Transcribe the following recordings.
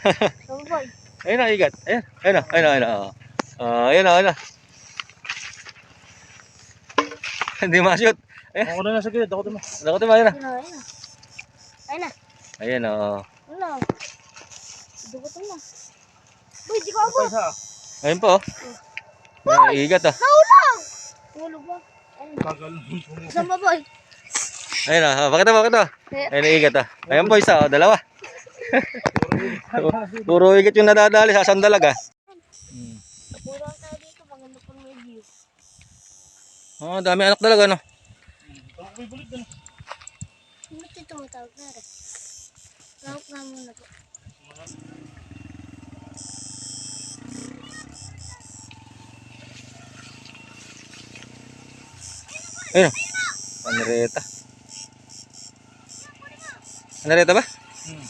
Ayun na, igat. Ayun, ayun na, ayun na, ayun na. Ah, ayun na, ayun na. Hindi ma-shoot. Ako na nasa gilid, ako mo. Dakotin mo, ayun na. Ayun na, ayun na. Ayun na. Ayun na. Dugot na. Boy, di ka pa isa? Ayun po, oh. May igat, oh. Naulang! Tulog ba? Ayun. Tagal. Saan ba, boy? Ayun na, oh. Bakit na, bakit na? Eh, Ayun na, igat, oh. Ayun po, isa, oh. Dalawa. Puro igat yung nadadali sa sandalag, ah. Hmm. Oh, dami anak talaga, no? Ako ko'y bulit din. Ba't ito matawag na rin? Lawak nga muna po. Ayun. Panreta. Panreta ba? Hmm.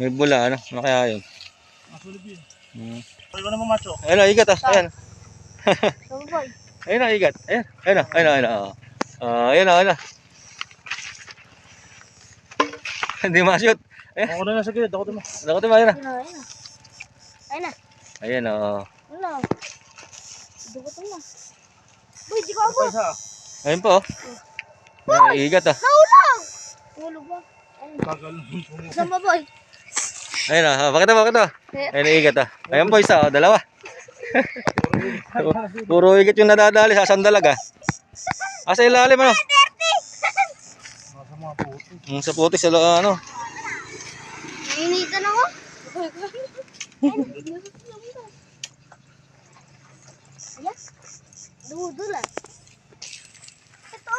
May bula, ano? Ano kaya yun? Masulib yun. Hmm. Pwede ko. Ayun na, igat, ah. Ayan. Saan ba, boy? Ayun na, igat. Ayun, ayun na, ayun na, ayun na. Oh. Ah, ayun na, ayun na. Hindi ma-shoot. Ako na nasa gilid, ako mo. Dakotin mo, ayun na. Ayun na, ayun na. Ayun na. Ayun na, oh. Wala. Dugot na. Boy, di Ano pa isa? Ayun po, oh. May igat, ah. Naulang! Tulog ba? Ayun. Tagal. Saan ba, boy? Ayun na, oh. bakit na, bakit na? Eh, Ayun na, igat, ah. Ayun po, isa, oh. Dalawa. Puro igat yung nadadali sa sandalag, ah. Ah, sa ilalim, ano? Nasa mga puti. Mm, sa puti, sa ano. Nainitan ako. Ayan. Dudula. Ito.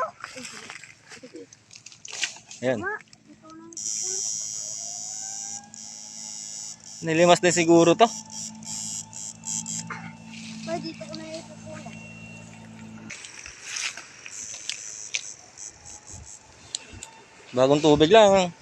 Ayan. Lang. Nilimas din siguro to. Ba, dito ko na itutulang. Bagong tubig lang.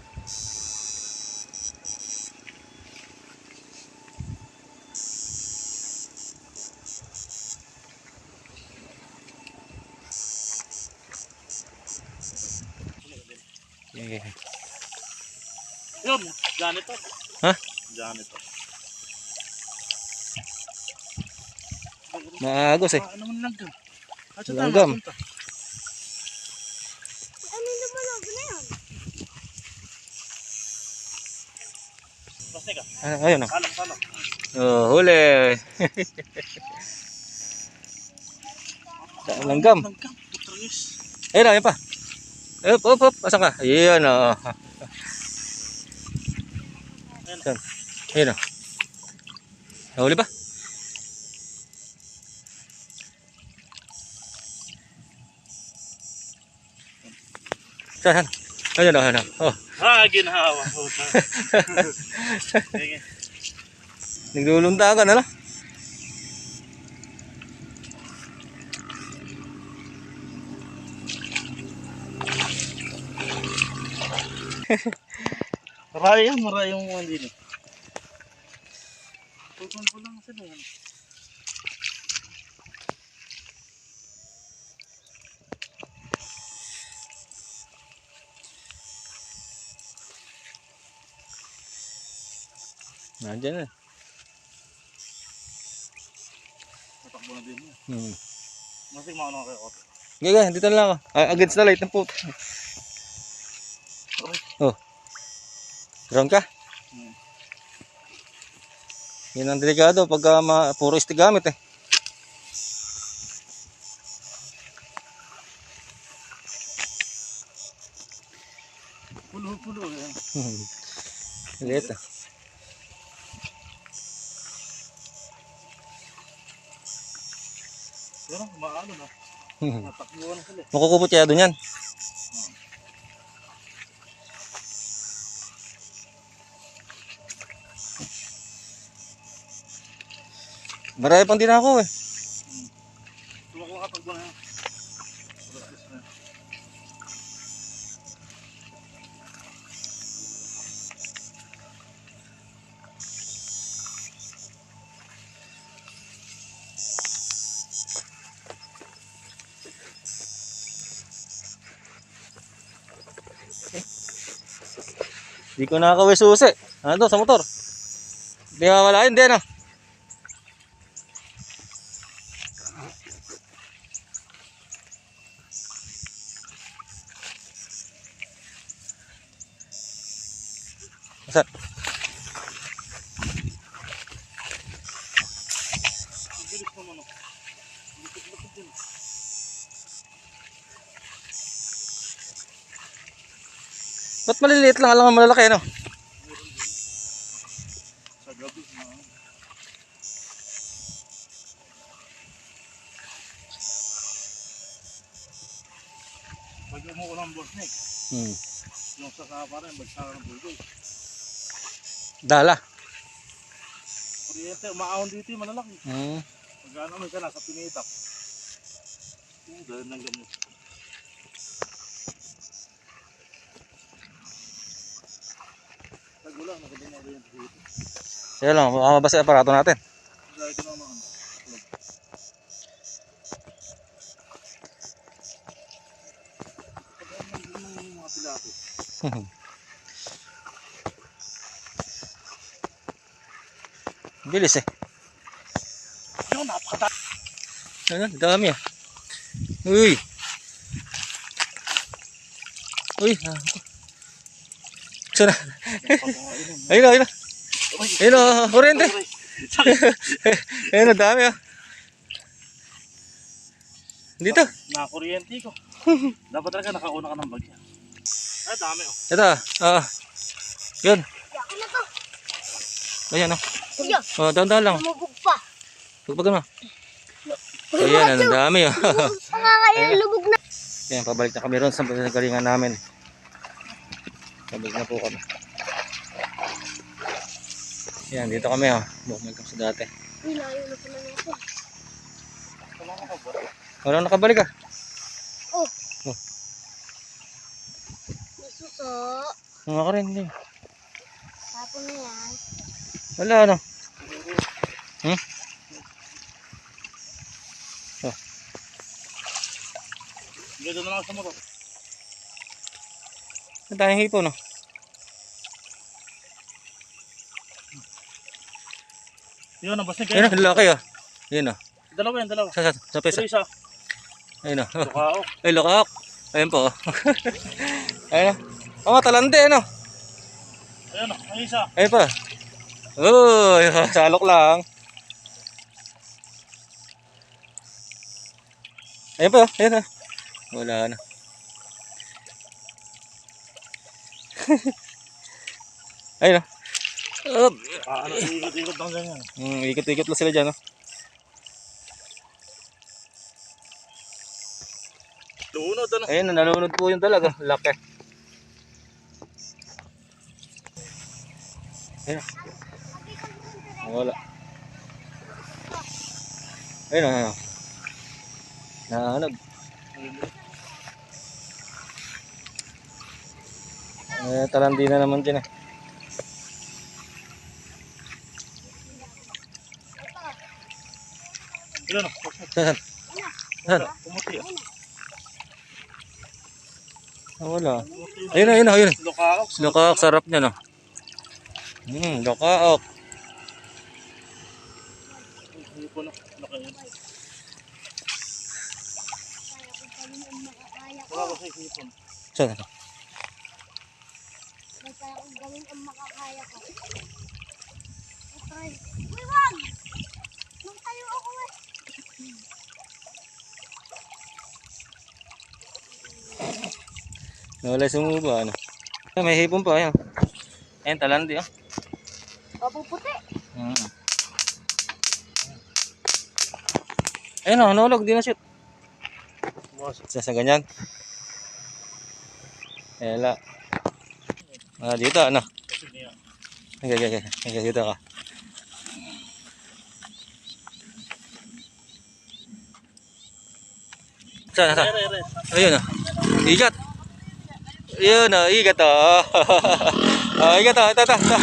Yeah. Yun, ganito. Ha? Ganito. Maagos eh. Ah, ano man lang ka? Langgam. Ano yung lumalago na yan? Basta ka. Ah, ayun oh. Salam, salam. Oh, huli. Langgam. Langgam. Ayun na, ayun pa. Up, up, up. Asan ka? Ayun oh. Saan? Ayun oh. Nahuli ba? Saan? Ayun oh, ayun oh. Oh, Ah, ginawa. Sige. naglulunta ka na lang. Marami yung mga din. Tutun ko lang sila yan. Nandiyan na. Tatakbo na din mo. Hmm. Masig maano kayo ako. Gaga, dito na lang ako. Ah, against the light ng puto. Oh. Ground ka? Yan ang delikado pagka ma, puro istigamit eh. Pulo-pulo. yan. Liit ah. Pero maano na. Natakbuhan na sila. eh. Makukupot kaya doon yan. Marami pang dinako eh. Tuwa ko nga pag buwan Hindi ko nakakawisusi. Ano to, sa motor? Hindi ka wala yun, din ah. Ano? Din. Ba't maliliit lang? Alam nga malalaki, ano? Sa gabi. Pag umuulan ang bossnik, Hmm. yung sa kapa rin, bagsakan ng bulgoy. Dala. Kuryente, umaahon dito yung malalaki. Hmm. Pag ano may ka nasa pinitap. Oo, dahil ng gamot. Tagulang, nakadin na rin dito. Kaya lang, baka mabasa yung aparato natin. Dahil ko naman. Pag ano yung mga pilato. Bilis eh. Yung napakata. Ano, dami ah. Uy. Uy. ah. Sana. Ayun na, ayun na. Ayun na, kurente. Ayun na, dami ah. Dito. Nakakuryente ko. Dapat talaga nakauna ka ng bagya. Ay, dami oh. Ito ah. Ah. Yun. Yaka na to. Ayan oh. Oh, dahan-dahan lang. lumubog pa. Pagpagan mo. Ayan, ang dami oh. Lubog na. Ayan, pabalik na kami ron sa galingan namin. Pabalik na po kami. Ayan, dito kami oh. Bumalik kami sa dati. Uy, layo na pala na ito. Wala nakabalik ah. Oh. Oh. Nasuso. Mga ka rin, hindi. Na yan. Wala ano. Hmm? Ganda na lang sa motor. Ang tayong hipo no. Yun, na Ayun kayo. ang laki ah. Ayun ah. Dalawa yan, dalawa. Sa, sa, sa pesa. Isa, Ayun ah. tukao. Ay, lokak. Ayun po. oh. Ayun ah. Oh, matalandi ano. Ayun, oh, ang isa. Ayun pa. Oh, salok lang. Ayun pa, ayun ah. Wala na. ayun ah. Up. Ah, ano, ikot-ikot lang ganyan. Hmm, ikot-ikot lang sila dyan, oh. Lunod, ano. Ayun, nalunod po yun talaga. Laki. Ayun. Wala. Ayun, ano. Nahanag. Eh, talandi na naman din eh. Ilan, oh. Saan? Saan? Pumuti, oh. Ah, wala. Ayun, ayun, ayun. Lokao. Lokaok, sarap niya, no? Hmm, lokaok. Hipon, oh. Laki yun. Ko sa hipon. Saan? Kaya kong gawin ang makakaya ko. Atray. Uy, wag! Ako eh. Nawala sumuba, ano? Ah, May hipon pa, ayun. Ayun, talandi, oh. Opo puti. Mm. Ayun, oh, nahulog, di na shoot. Sa, sa ganyan. Ela. Ah, dito, ano? Okay, okay, okay. Okay, dito ka. Saan, saan? Ayun ah. Igat. Ayun ah, igat ah. ah, igat ah. Ito, ito, ito.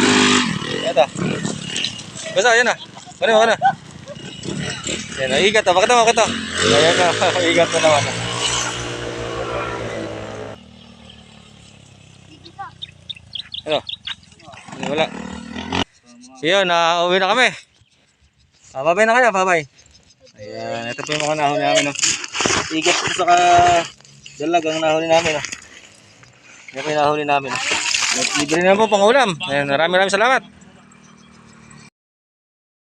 Ito. Basta, ayun ah. Ano, ano. Yan igat ah. Bakit naman, bakit ah. Ayan na, igat na naman. ah. Ano? Wala. So yun, na uwi na kami. Ah, babay na kayo, babay. Ayan, ito po yung mga nahuli namin. No? Igat po saka dalag ang nahuli namin. No? Yan po yung nahuli namin. No? Libre na po pang ulam. Ayan, maraming salamat.